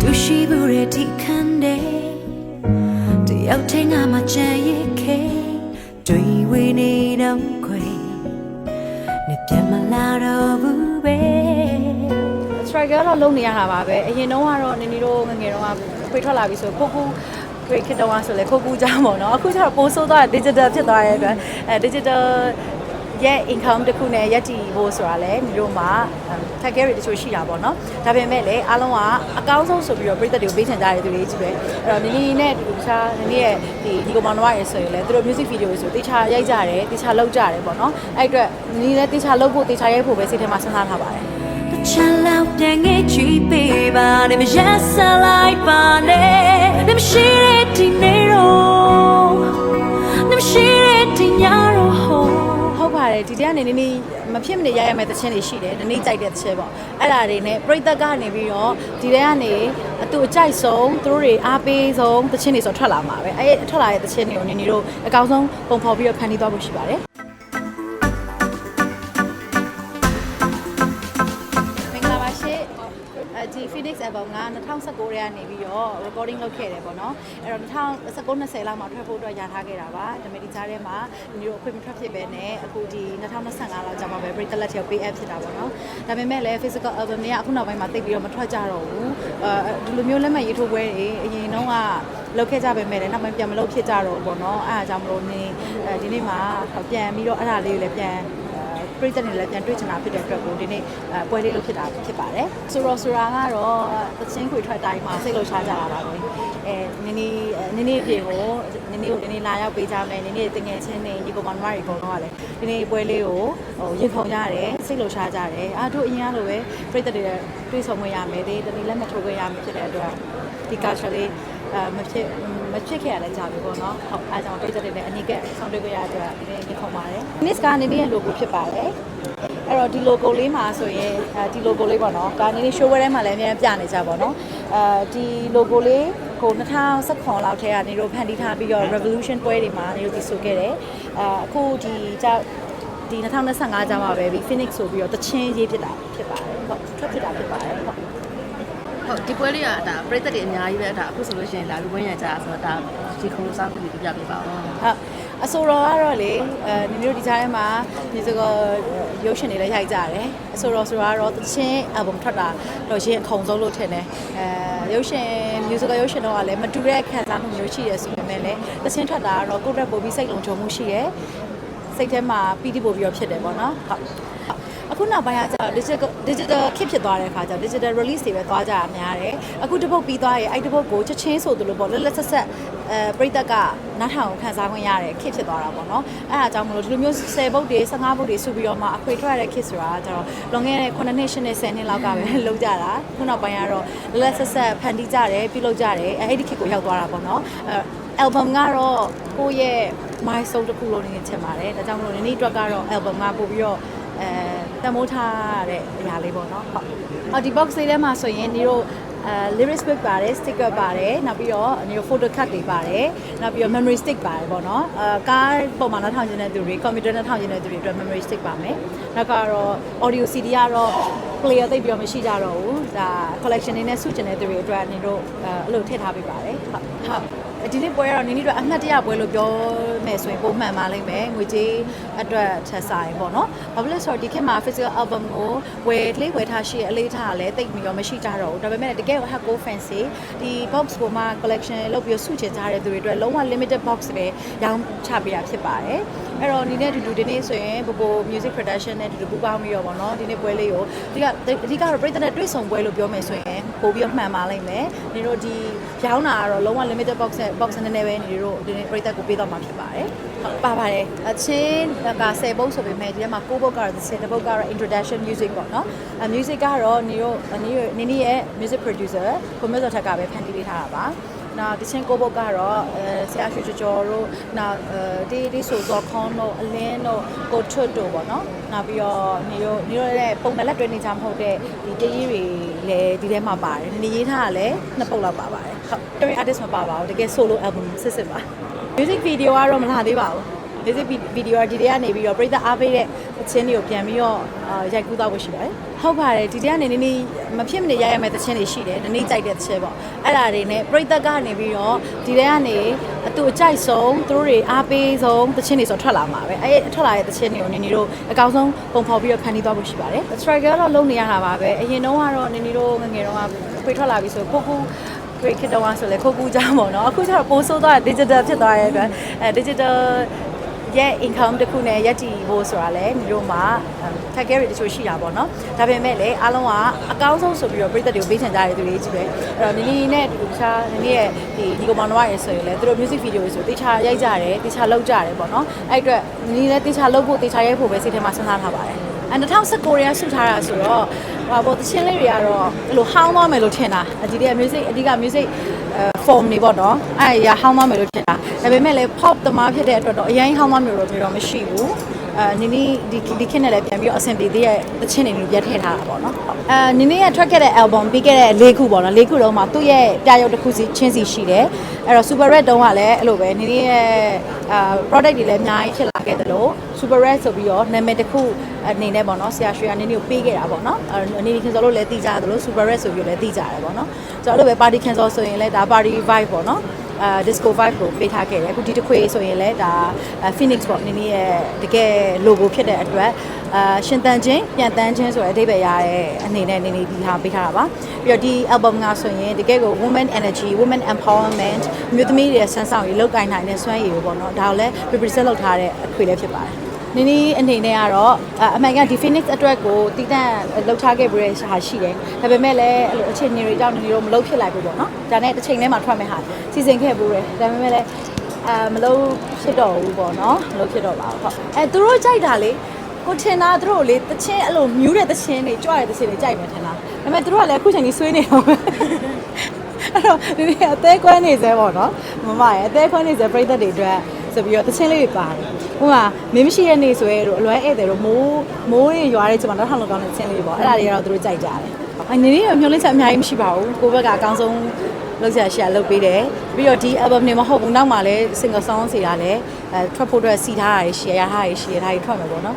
သူရှိဘူးတဲ့ဒီခန်းတဲ့တယောက်ထင်းကမှကြံရစ်ခဲတွေ့ဝေနေတော့ခွေနေပြန်မလာတော့ဘူးပဲ striker တော့လုံနေရတာပါပဲအရင်တော့ကတော့နင်နီတို့ငယ်ငယ်တော့ခွေထွက်လာပြီဆိုခိုကူခွေခစ်တော့ဆိုလေခိုကူကြောင်းပေါ့နော်အခုကျတော့ပိုးဆိုးသွားတယ် digital ဖြစ်သွားတဲ့အတွက်အဲ digital ရဲ့ income တစ်ခုနဲ့ရက်တည်ဖို့ဆိုတာလဲညီတို့မှာ tag တွေတချို့ရှိတာပေါ့နော်ဒါပေမဲ့လည်းအားလုံးကအကောင်းဆုံးဆိုပြီးတော့ပြည်သက်တွေကိုပေးချင်ကြတဲ့သူတွေကြီးပဲအဲ့တော့နင်းနီနဲ့ဒီတခြားနင်းနီရဲ့ဒီဒီကောင်မတော်ရယ်ဆိုရင်လည်းသူတို့ music video တွေဆိုတေချာရိုက်ကြတယ်တေချာလုပ်ကြတယ်ပေါ့နော်အဲ့အတွက်နင်းနီလည်းတေချာလုပ်ဖို့တေချာရိုက်ဖို့ပဲစိတ်ထဲမှာစဉ်းစားထားပါတယ် The child တဲ့ငယ်ချီပေးပါနဲ့မရဆလိုက်ပါနဲ့နဲ့မရှိတဲ့ဒီနေ ကနေနေနေမဖြစ်မနေရရမယ့်သချင်းတွေရှိတယ်ဒီနေ့ကြိုက်တဲ့သချင်းပေါ့အဲ့ဒါတွေနဲ့ပြိသက်ကနေပြီးတော့ဒီတဲကနေအတူအကြိုက်ဆုံးသူတို့တွေအားပေးဆုံးသချင်းတွေဆိုထွက်လာမှာပဲအဲ့ထွက်လာတဲ့သချင်းတွေကိုနေနေတို့အကောင်းဆုံးပုံဖော်ပြီးတော့ဖန်တီးသွားဖို့ရှိပါတယ် 2019ရဲကနေပြီးတော့ recording လုပ်ခဲ့တယ်ပေါ့နော်အဲ့တော့2019 20လောက်မှာထွက်ဖို့အတွက်ရထားခဲ့တာပါဒါပေမဲ့ဒီကြားထဲမှာဒီလိုအခွင့်မထွက်ဖြစ်ပဲနဲ့အခုဒီ2025လောက်ကြာမှပဲ break the let ရောက် pay app ဖြစ်တာပေါ့နော်ဒါပေမဲ့လည်း physical album တွေကအခုနောက်ပိုင်းမှာတိတ်ပြီးတော့မထွက်ကြတော့ဘူးအဲဒီလိုမျိုးလက်မှတ်ရေးထိုးပွဲတွေအရင်တုန်းကလုပ်ခဲ့ကြပေမဲ့လည်းနောက်ပိုင်းပြန်မလုပ်ဖြစ်ကြတော့ဘူးပေါ့နော်အဲ့ဒါကြောင့်မလို့နေအဲဒီနေ့မှာပြန်ပြီးတော့အဲ့ဒါလေးကိုလည်းပြန် ပရိသတ်တွေလည်းပြန်တွေ့ချင်တာဖြစ်တဲ့အတွက်ကိုဒီနေ့အဲပွဲလေးလုပ်ဖြစ်တာဖြစ်ပါတယ်ဆိုတော့ဆိုတာကတော့သချင်းခွေထွက်တိုင်းမှာစိတ်လှုပ်ရှားကြတာပါပဲအဲနင်းနေနင်းနေအပြင်ကိုနင်းနေကိုနင်းနေလာရောက်ပေးကြမယ်နင်းနေတငယ်ချင်းတွေဒီကောင်မတွေအကုန်လုံးကလည်းဒီနေ့ပွဲလေးကိုဟိုရင်ခုန်ကြတယ်စိတ်လှုပ်ရှားကြတယ်အားတို့အရင်ကလိုပဲပရိသတ်တွေတွေ့ဆုံခွင့်ရမယ်ဒီတနေ့လက်မထိုးခွင့်ရမယ်ဖြစ်တဲ့အတွက်ဒီကာချာလေး အဲမဖြစ်မဖြစ်ခဲ့ရလဲကြာပြီပေါ့နော်ဟုတ်အားကြောင့်ပြည်သက်တွေလည်းအနိကဆောင်တွေ့ကြရတဲ့အတွက်ဒီနေ့ခေါ်ပါတယ် Miss ကနေဒီရဲ့ logo ဖြစ်ပါတယ်အဲ့တော့ဒီ logo လေးမှာဆိုရင်အဲဒီ logo လေးပေါ့နော်ကာနေနေ show ထဲမှာလည်းအများကြီးပြနေကြပါတော့အဲဒီ logo လေးကို2019လောက်ထဲကနေတို့ဖန်တီးထားပြီးတော့ revolution ပွဲတွေမှာနေတို့ဒီဆိုခဲ့တယ်အဲအခုဒီကြောက်ဒီ2025ကျမှပဲဒီ Phoenix ဆိုပြီးတော့တချင်းရေးဖြစ်တာဖြစ်ပါတယ်ဟုတ်ထွက်ဖြစ်တာဖြစ်ပါတယ် ဟုတ်ဟုတ်ဒီပွဲလေးကဒါပြိသက်တွေအများကြီးပဲဒါအခုဆိုလို့ရှိရင်လာပြီးဝန်းရံကြတာဆိုတော့ဒါဒီခုံးစားပြီးပြပြပေးပါဦးဟုတ်အဆိုတော်ကတော့လေအဲနင်တို့ဒီကြားထဲမှာဒီစကောရုပ်ရှင်တွေလည်းရိုက်ကြတယ်အဆိုတော်ဆိုတာကတော့သချင်း album ထွက်တာတော့ရင်အခုံဆုံးလို့ထင်တယ်အဲရုပ်ရှင် musical ရုပ်ရှင်တော့ကလည်းမတူတဲ့ခံစားမှုမျိုးရှိရဆိုပေမဲ့လည်းသချင်းထွက်တာကတော့ကိုယ့်တက်ပို့ပြီးစိတ်လုံခြုံမှုရှိရယ်စိတ်ထဲမှာပီတိပို့ပြီးတော့ဖြစ်တယ်ပေါ့နော်ဟုတ် အခုနောက်ပိုင်းကကျတော့ digital digital ခစ်ဖြစ်သွားတဲ့အခါကျတော့ digital release တွေပဲသွားကြတာများတယ်အခုတစ်ပုတ်ပြီးသွားရင်အဲ့တစ်ပုတ်ကိုချက်ချင်းဆိုသလိုပေါ့လက်လက်ဆက်ဆက်အဲပြိတက်ကနားထောင်ခန်းစားခွင့်ရတယ်ခစ်ဖြစ်သွားတာပေါ့နော်အဲ့ဒါကြောင့်မလို့ဒီလိုမျိုး10ပုတ်တွေ15ပုတ်တွေစုပြီးတော့မှအခွေထွက်ရတဲ့ခစ်ဆိုတာကကျတော့လွန်ခဲ့တဲ့9နှစ်10နှစ်10နှစ်လောက်ကပဲလုံးကြတာခုနောက်ပိုင်းကတော့လက်လက်ဆက်ဆက်ဖန်တီးကြတယ်ပြုလုပ်ကြတယ်အဲ့ဒီခစ်ကိုရောက်သွားတာပေါ့နော်အဲ album ကတော့ကိုယ့်ရဲ့ milestone တစ်ခုလို့နေချင်ပါတယ်ဒါကြောင့်မလို့ဒီနေ့အတွက်ကတော့ album ကပို့ပြီးတော့အဲ တမိုးထားရတဲ့အရာလေးပေါ့နော်ဟုတ်အော်ဒီ box လေးထဲမှာဆိုရင်ဒီတို့အဲ lyrics book ပါတယ် sticker ပါတယ်နောက်ပြီးတော့ဒီတို့ photo card တွေပါတယ်နောက်ပြီးတော့ memory stick ပါတယ်ပေါ့နော်အဲကားပုံမှန်နှထောင်ခြင်းတဲ့သူတွေ computer နှထောင်ခြင်းတဲ့သူတွေအတွက် memory stick ပါမယ်နောက်ကတော့ audio CD ကတော့ player သိပ်ပြီးတော့မရှိကြတော့ဘူးဒါ collection တွေနဲ့စုကျင်တဲ့သူတွေအတွက်နေတို့အဲအဲ့လိုထည့်ထားပေးပါတယ်ဟုတ်ဟုတ်ဒီနေ့ပွဲကတော့နင်းနီတို့အမှတ်တရပွဲလို့ပြောမယ်ဆိုရင်ပုံမှန်ပါလိမ့်မယ်ငွေကြေးအတွက်ထက်ဆိုင်ပေါ့နော်ဘာဖြစ်လဲဆိုတော့ဒီခေတ်မှာ physical album ကိုဝယ်လေးဝယ်ထားရှိရအလေးထားလည်းတိတ်ပြီးတော့မရှိကြတော့ဘူးဒါပေမဲ့တကယ် hardcore fancy ဒီ box ကိုမှ collection လုပ်ပြီးစုချင်ကြတဲ့သူတွေအတွက်လုံးဝ limited box ပဲရောင်းချပေးရဖြစ်ပါတယ် အဲ့တော့ဒီနေ့အတူတူဒီနေ့ဆိုရင်ဘိုဘို music production နဲ့အတူတူပူးပေါင်းပြီးတော့ဗောနော်ဒီနေ့ပွဲလေးကိုဒီကအဓိကတော့ပြည်သက်နဲ့တွေ့ဆုံပွဲလို့ပြောမယ်ဆိုရင်ပို့ပြီးတော့မှန်ပါလိမ့်မယ်ဒီတို့ဒီရောင်းတာကတော့လုံးဝ limited box နဲ့ box နည်းနည်းပဲနေတို့ဒီနေ့ပြည်သက်ကိုပေးတော့မှာဖြစ်ပါတယ်ဟုတ်ပါပါတယ်အချင်းက10ပုတ်ဆိုပေမဲ့ဒီထဲမှာ9ပုတ်ကတော့10ပုတ်ကတော့ introduction music ပေါ့နော်အဲ music ကတော့နေတို့နေတို့နေနေရဲ့ music producer ကိုမြတ်စောထက်ကပဲဖန်တီးပေးထားတာပါ နောက်တချင်းကိုဘုတ်ကတော့အဲဆရာရွှေကျော်တို့နောက်အဲဒီဒီဆိုဇော်ခွန်တို့အလင်းတို့ကိုထွတ်တို့ပေါ့နော်နောက်ပြီးတော့နေတို့နေတို့ရဲ့ပုံမှန်လက်တွဲနေကြမဟုတ်တဲ့ဒီတရေးတွေလည်းဒီထဲမှာပါတယ်နေရေးထားတာလည်းနှစ်ပုတ်လောက်ပါပါတယ်ဟုတ်တွဲ artist မပါပါဘူးတကယ် solo album စစ်စစ်ပါ music video ကတော့မလာသေးပါဘူး music video ဒီတည်းကနေပြီးတော့ပရိသတ်အားပေးတဲ့သချင်းတွေကိုပြန်ပြီးတော့အာရိုက်ကူးသွားဖို့ရှိပါတယ်ဟုတ်ပါတယ်ဒီတည်းကနေနည်းနည်းမဖြစ်မနေရိုက်ရမယ့်သချင်းတွေရှိတယ်ဒီနေ့ကြိုက်တဲ့သချင်းပေါ့အဲ့ဒါတွေနဲ့ပရိသတ်ကနေပြီးတော့ဒီတည်းကနေအတူအကြိုက်ဆုံးသူတို့တွေအားပေးဆုံးသချင်းတွေဆိုထွက်လာမှာပဲအဲ့ထွက်လာတဲ့သချင်းတွေကိုနည်းနည်းတို့အကောင်းဆုံးပုံဖော်ပြီးတော့ဖန်တီးသွားဖို့ရှိပါတယ် struggle တော့လုပ်နေရတာပါပဲအရင်တုန်းကတော့နည်းနည်းတို့ငယ်ငယ်တုန်းကဖွေထွက်လာပြီဆိုကိုကို great ခက်တော့ဆိုလဲခုတ်ကူးကြပါတော့အခုကျတော့ပိုဆိုးသွားတာ digital ဖြစ်သွားရဲ့အတွက်အဲ digital ရဲ့ income တစ်ခုနဲ့ရက်တည်ဖို့ဆိုတာလဲညီတို့မှာထက်ခဲတွေတချို့ရှိတာပေါ့နော်ဒါပေမဲ့လည်းအားလုံးကအကောင်းဆုံးဆိုပြီးတော့ပြည်သက်တွေကိုပေးချင်ကြတဲ့သူတွေကြီးပဲအဲ့တော့နီနီနဲ့ဒီတခြားနီနီရဲ့ဒီဒီကောင်မတော်ရဲ့ဆိုရင်လည်းသူတို့ music video တွေဆိုတေချာရိုက်ကြတယ်တေချာလုပ်ကြတယ်ပေါ့နော်အဲ့အတွက်နီနီလည်းတေချာလုပ်ဖို့တေချာရိုက်ဖို့ပဲစိတ်ထဲမှာစဉ်းစားထားပါတယ်အဲ2019ရဲဆုထားတာဆိုတော့ဟိုပေါ့တချင်းလေးတွေကတော့အဲ့လိုဟောင်းသွားမယ်လို့ထင်တာအဒီက music အဓိက music အဲ form တွေပေါ့နော်အဲ့ရဟောင်းသွားမယ်လို့ထင်တာဒါပေမဲ့လည်း pop သမားဖြစ်တဲ့အတွက်တော့အရင်ဟောင်းသွားမျိုးတော့မျိုးတော့မရှိဘူး အဲနင်းနီဒီဒီခေတ်နဲ့လည်းပြန်ပြီးတော့အဆင်ပြေသေးရဲ့တချင်းတွေမျိုးပြတ်ထည့်ထားတာပေါ့နော်အဲနင်းနီကထွက်ခဲ့တဲ့ album ပြီးခဲ့တဲ့၄ခုပေါ့နော်၄ခုလုံးမှာသူ့ရဲ့ပြရုပ်တစ်ခုစီချင်းစီရှိတယ်အဲ့တော့ super red တုံးကလည်းအဲ့လိုပဲနင်းနီရဲ့အာ product တွေလည်းအများကြီးဖြစ်လာခဲ့တယ်လို့ super red ဆိုပြီးတော့နာမည်တစ်ခုအနေနဲ့ပေါ့နော်ဆရာရွှေကနင်းနီကိုပေးခဲ့တာပေါ့နော်အဲနင်းနီခင်စောလို့လည်းသိကြတယ်လို့ super red ဆိုပြီးတော့လည်းသိကြတယ်ပေါ့နော်ဆိုတော့အဲ့လိုပဲ party cancel ဆိုရင်လည်းဒါ party vibe ပေါ့နော် အာ disco vibe ကိုပေးထားခဲ့တယ်အခုဒီတစ်ခွေဆိုရင်လည်းဒါ Phoenix ပေါ့နင်းနီရဲ့တကယ် logo ဖြစ်တဲ့အတွက်အာရှင်တန်ချင်းပြန်တန်းချင်းဆိုတဲ့အဓိပ္ပာယ်ရတဲ့အနေနဲ့နင်းနီဒီဟာပေးထားတာပါပြီးတော့ဒီ album ကဆိုရင်တကယ်ကို women energy women empowerment မြို့သမီးတွေရဲ့ဆန်းဆောင်ရေးလောက်ကင်နိုင်တဲ့စွမ်းရည်ကိုပေါ့နော်ဒါကိုလည်း represent လုပ်ထားတဲ့အခွေလည်းဖြစ်ပါတယ် နင်းနီအနေနဲ့ကတော့အမှန်ကဒီ Phoenix အတွက်ကိုတည်တံ့လှုပ်ထားခဲ့ပြီးတဲ့ဟာရှိတယ်ဒါပေမဲ့လည်းအဲ့လိုအခြေအနေတွေကြောင့်နင်းနီတို့မလုပ်ဖြစ်လိုက်ဘူးပေါ့နော်ဒါနဲ့တစ်ချိန်ထဲမှာထွက်မဲ့ဟာစီစဉ်ခဲ့ဘူးတယ်ဒါပေမဲ့လည်းအဲမလုပ်ဖြစ်တော့ဘူးပေါ့နော်မလုပ်ဖြစ်တော့ပါဘူးဟုတ်အဲသူတို့ကြိုက်တာလေကိုထင်တာသူတို့လေတချင်းအဲ့လိုမြူးတဲ့တချင်းတွေကြွတဲ့တချင်းတွေကြိုက်မယ်ထင်တာဒါပေမဲ့သူတို့ကလည်းအခုချိန်ကြီးဆွေးနေတော့ပဲအဲ့တော့ဒီနေ့အသေးကွဲနေသေးပေါ့နော်မမရဲ့အသေးခွဲနေသေးပြိသက်တွေအတွက် ဆိုပြီးတော့တချင်းလေးတွေပါတယ်ဟိုကမင်းမရှိရဲ့နေဆိုရဲတို့အလွဲဧည့်သည်တို့မိုးမိုးတွေရွာတဲ့ချိန်မှာတော့ထောင်လောက်ကောင်းတဲ့တချင်းလေးတွေပေါ့အဲ့ဒါတွေကတော့သူတို့ကြိုက်ကြတယ်အနေနဲ့မျောလင်းချက်အများကြီးမရှိပါဘူးကိုယ့်ဘက်ကအကောင်းဆုံးလောက်ဆက်ရှာလုပ်ပေးတယ်ပြီးတော့ဒီ album နေမဟုတ်ဘူးနောက်မှလည်း single song စီတာလည်းအဲထွက်ဖို့အတွက်စီထားတာတွေ share ထားတာတွေ share ထားတွေထွက်မယ်ပေါ့နော်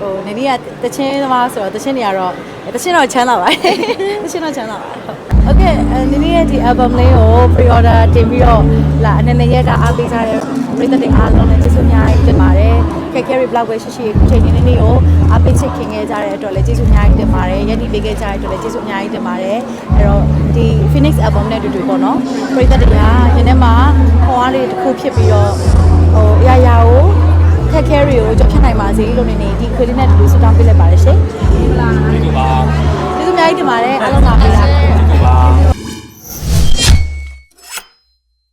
ဟိုနေနေကတချင်းသမားဆိုတော့တချင်းတွေကတော့တချင်းတော့ချမ်းသာပါတယ်တချင်းတော့ချမ်းသာပါတယ် ဟုတ်ကဲ့နေနေရဲ့ဒီ album လေးကို pre order တင်ပြီးတော့လာအနေနဲ့ရကအားပေးထားတဲ့ပရိသတ်တွေအားလုံးလည်းကျေးဇူးအများကြီးတင်ပါတယ်ကဲ carry block ပဲရှိရှိအခုချိန်နေနေနေကိုအားပေးချစ်ခင်ခဲ့ကြတဲ့အတွက်လည်းကျေးဇူးအများကြီးတင်ပါတယ်ယက်တီပေးခဲ့ကြတဲ့အတွက်လည်းကျေးဇူးအများကြီးတင်ပါတယ်အဲ့တော့ဒီ Phoenix album နဲ့အတူတူပေါ့နော်ပရိသတ်တွေကဒီနေ့မှာခေါ်အားလေးတစ်ခုဖြစ်ပြီးတော့ဟိုအရာရာကိုခက်ခဲတွေကိုကြော်ဖြတ်နိုင်ပါစေလို့နေနေဒီခွေးလေးနဲ့တူတူဆုတောင်းပေးလိုက်ပါတယ်ရှင်ဒီလိုပါကျေးဇူးအများကြီးတင်ပါတယ်အားလုံးပါပေးလား ဒီလိုပါ